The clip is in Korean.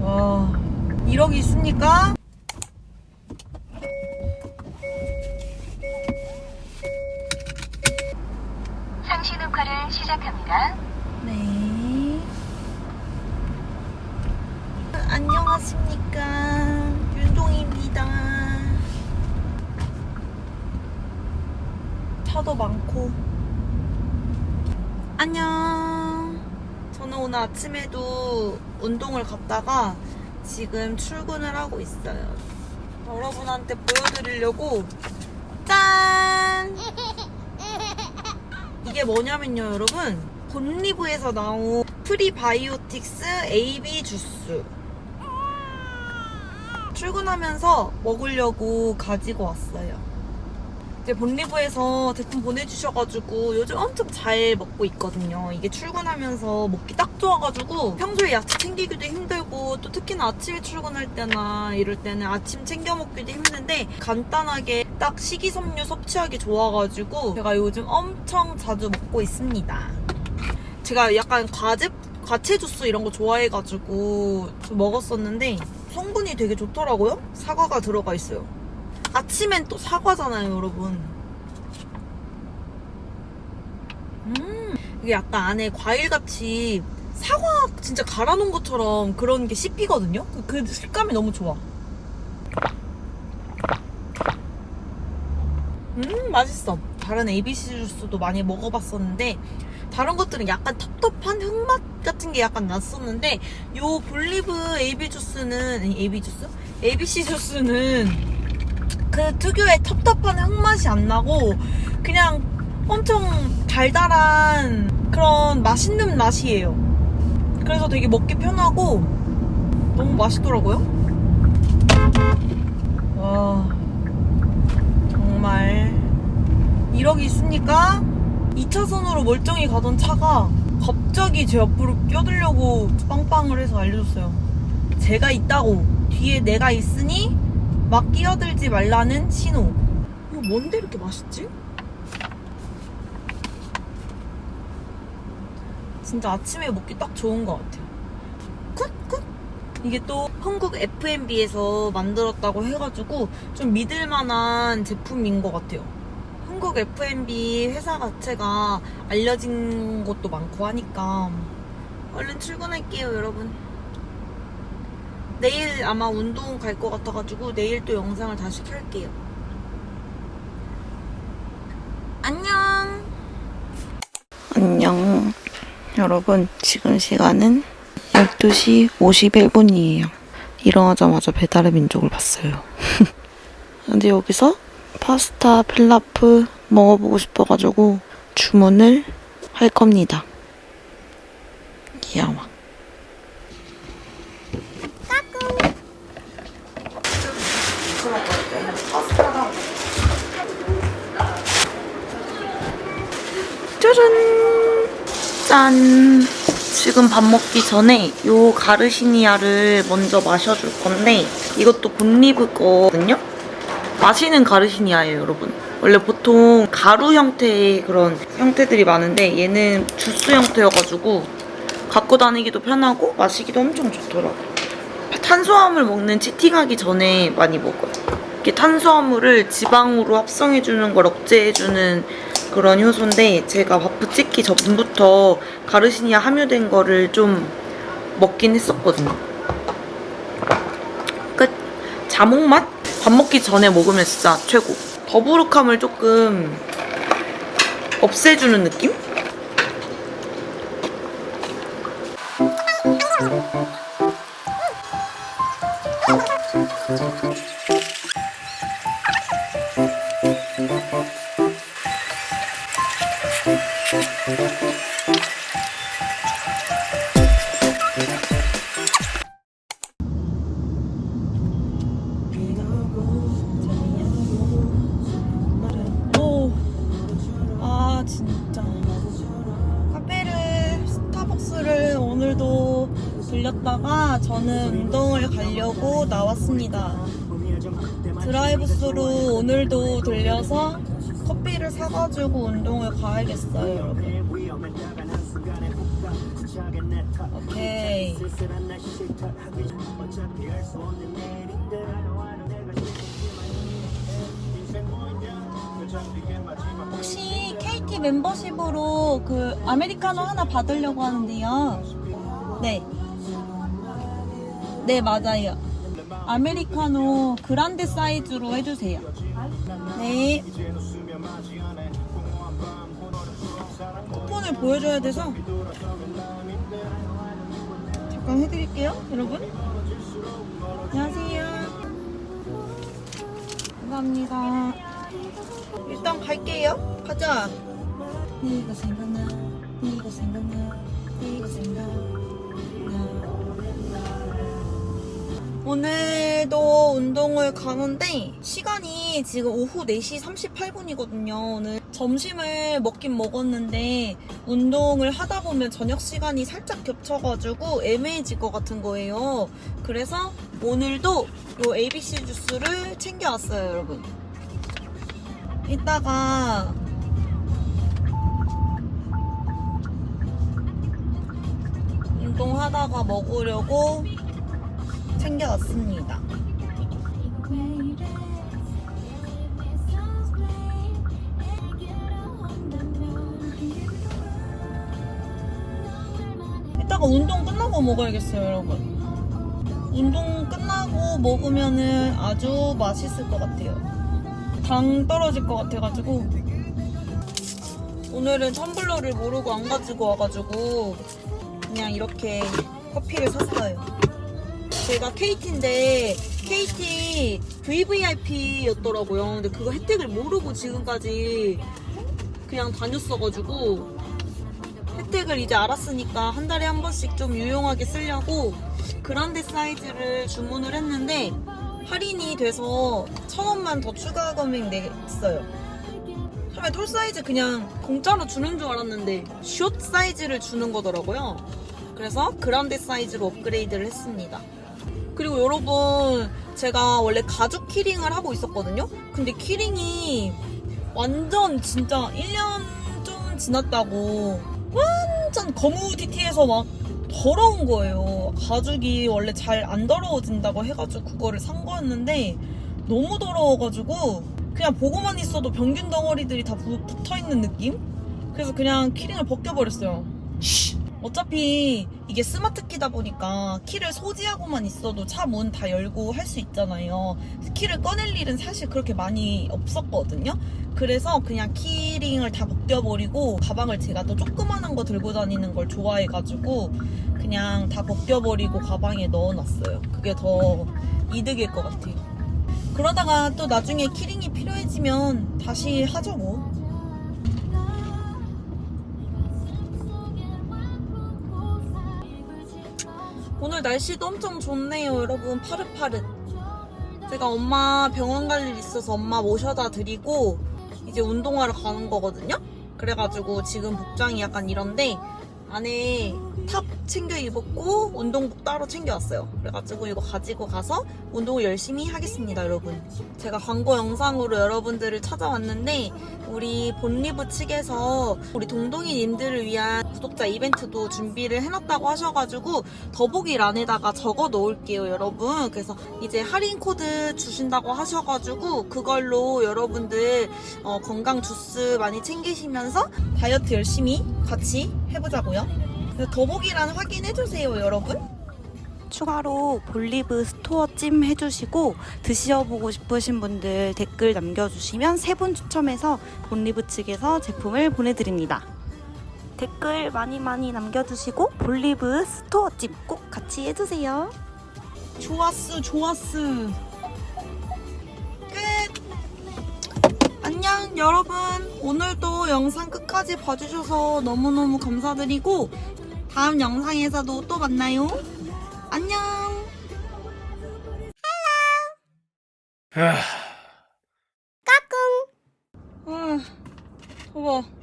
와, 1억이 있습니까? 상시 녹화를 시작합니다. 네. 안녕하십니까. 윤동입니다. 차도 많고. 안녕. 저는 오늘 아침에도 운동을 갔다가 지금 출근을 하고 있어요. 여러분한테 보여드리려고 짠! 이게 뭐냐면요, 여러분. 본리브에서 나온 프리바이오틱스 AB 주스. 출근하면서 먹으려고 가지고 왔어요. 이제 본리브에서 제품 보내주셔가지고 요즘 엄청 잘 먹고 있거든요. 이게 출근하면서 먹기 딱 좋아가지고 평소에 야채 챙기기도 힘들고 또 특히나 아침에 출근할 때나 이럴 때는 아침 챙겨 먹기도 힘든데 간단하게 딱 식이섬유 섭취하기 좋아가지고 제가 요즘 엄청 자주 먹고 있습니다. 제가 약간 과즙, 과채 주스 이런 거 좋아해가지고 좀 먹었었는데 성분이 되게 좋더라고요. 사과가 들어가 있어요. 아침엔 또 사과잖아요, 여러분. 음, 이게 약간 안에 과일같이 사과 진짜 갈아 놓은 것처럼 그런 게 씹히거든요? 그- 그 식감이 너무 좋아. 음, 맛있어. 다른 ABC 주스도 많이 먹어봤었는데, 다른 것들은 약간 텁텁한 흙맛 같은 게 약간 났었는데, 요 볼리브 AB 주스는, 아니, AB 주스? ABC 주스는 그 특유의 텁텁한 흙맛이 안 나고, 그냥 엄청 달달한 그런 맛있는 맛이에요. 그래서 되게 먹기 편하고, 너무 맛있더라고요. 와. 정말 1억이 있으니까 2차선으로 멀쩡히 가던 차가 갑자기 제 앞으로 껴들려고 빵빵을 해서 알려줬어요. 제가 있다고 뒤에 내가 있으니 막 끼어들지 말라는 신호. 이거 뭔데 이렇게 맛있지? 진짜 아침에 먹기 딱 좋은 것 같아요. 굿! 굿! 이게 또 한국 F&B에서 만들었다고 해가지고 좀 믿을만한 제품인 것 같아요. 한국 F&B 회사 자체가 알려진 것도 많고 하니까 얼른 출근할게요, 여러분. 내일 아마 운동 갈 것 같아가지고 내일 또 영상을 다시 켤게요. 안녕. 안녕. 여러분, 지금 시간은 12시 51분이에요. 일어나자마자 배달의 민족을 봤어요. 근데 여기서 파스타 필라프 먹어보고 싶어가지고 주문을 할 겁니다. 귀여워. 짠! 지금 밥 먹기 전에 요 가르시니아를 먼저 마셔줄 건데 이것도 본리브 거거든요? 마시는 가르시니아예요, 여러분. 원래 보통 가루 형태의 그런 형태들이 많은데 얘는 주스 형태여가지고 갖고 다니기도 편하고 마시기도 엄청 좋더라고요. 탄수화물 먹는 치팅하기 전에 많이 먹어요. 이게 탄수화물을 지방으로 합성해주는 걸 억제해주는 그런 효소인데 제가 바프 찍기 전부터 가르시니아 함유된 거를 좀 먹긴 했었거든요. 끝. 자몽 맛? 밥 먹기 전에 먹으면 진짜 최고. 더부룩함을 조금 없애주는 느낌? 저는 운동을 가려고 나왔습니다. 드라이브스루 오늘도 들려서 커피를 사가지고 운동을 가야겠어요, 여러분. 오케이. 혹시 KT 멤버십으로 그 아메리카노 하나 받으려고 하는데요. 네. 네, 맞아요. 아메리카노 그란데 사이즈로 해주세요. 네. 쿠폰을 보여줘야 돼서 잠깐 해드릴게요, 여러분. 안녕하세요. 감사합니다. 일단 갈게요. 가자. 네가 생각나, 네가 생각나, 네가 생각나. 오늘도 운동을 가는데 시간이 지금 오후 4시 38분이거든요. 오늘 점심을 먹긴 먹었는데 운동을 하다 보면 저녁 시간이 살짝 겹쳐가지고 애매해질 것 같은 거예요. 그래서 오늘도 요 ABC 주스를 챙겨왔어요, 여러분. 이따가 운동하다가 먹으려고 챙겨왔습니다. 이따가 운동 끝나고 먹어야겠어요, 여러분. 운동 끝나고 먹으면은 아주 맛있을 것 같아요. 당 떨어질 것 같아가지고. 오늘은 텀블러를 모르고 안 가지고 와가지고 그냥 이렇게 커피를 샀어요. 제가 KT인데 KT VVIP였더라고요. 근데 그거 혜택을 모르고 지금까지 그냥 다녔어가지고 혜택을 이제 알았으니까 한 달에 한 번씩 좀 유용하게 쓰려고 그란데 사이즈를 주문을 했는데 할인이 돼서 천 원만 더 추가 금액 냈어요. 처음에 톨 사이즈 그냥 공짜로 주는 줄 알았는데 숏 사이즈를 주는 거더라고요. 그래서 그란데 사이즈로 업그레이드를 했습니다. 그리고 여러분 제가 원래 가죽 키링을 하고 있었거든요. 근데 키링이 완전 진짜 1년 좀 지났다고 완전 거무디티해서 막 더러운 거예요. 가죽이 원래 잘 안 더러워진다고 해가지고 그거를 산 거였는데 너무 더러워가지고 그냥 보고만 있어도 병균 덩어리들이 다 부- 붙어 있는 느낌? 그래서 그냥 키링을 벗겨버렸어요. 어차피 이게 스마트 키다 보니까 키를 소지하고만 있어도 차 문 다 열고 할 수 있잖아요. 키를 꺼낼 일은 사실 그렇게 많이 없었거든요. 그래서 그냥 키링을 다 벗겨버리고 가방을 제가 또 조그만한 거 들고 다니는 걸 좋아해가지고 그냥 다 벗겨버리고 가방에 넣어놨어요. 그게 더 이득일 것 같아요. 그러다가 또 나중에 키링이 필요해지면 다시 하죠 뭐. 오늘 날씨도 엄청 좋네요, 여러분. 파릇파릇. 제가 엄마 병원 갈 일 있어서 엄마 모셔다 드리고 이제 운동하러 가는 거거든요. 그래가지고 지금 복장이 약간 이런데 안에 탑 챙겨 입었고 운동복 따로 챙겨왔어요. 그래가지고 이거 가지고 가서 운동을 열심히 하겠습니다, 여러분. 제가 광고 영상으로 여러분들을 찾아왔는데 우리 본리브 측에서 우리 동동이님들을 위한 구독자 이벤트도 준비를 해놨다고 하셔가지고 더보기란에다가 적어 놓을게요, 여러분. 그래서 이제 할인 코드 주신다고 하셔가지고 그걸로 여러분들 어, 건강 주스 많이 챙기시면서 다이어트 열심히 같이 해보자고요. 더보기란 확인해주세요, 여러분. 추가로 볼리브 스토어 찜 해주시고 드셔보고 싶으신 분들 댓글 남겨주시면 세 분 추첨해서 볼리브 측에서 제품을 보내드립니다. 댓글 많이 많이 남겨주시고 볼리브 스토어 찜 꼭 같이 해주세요. 좋았어, 좋았어. 여러분. 오늘도 영상 끝까지 봐주셔서 너무너무 감사드리고 다음 영상에서도 또 만나요. 안녕. 아, 아, 더워.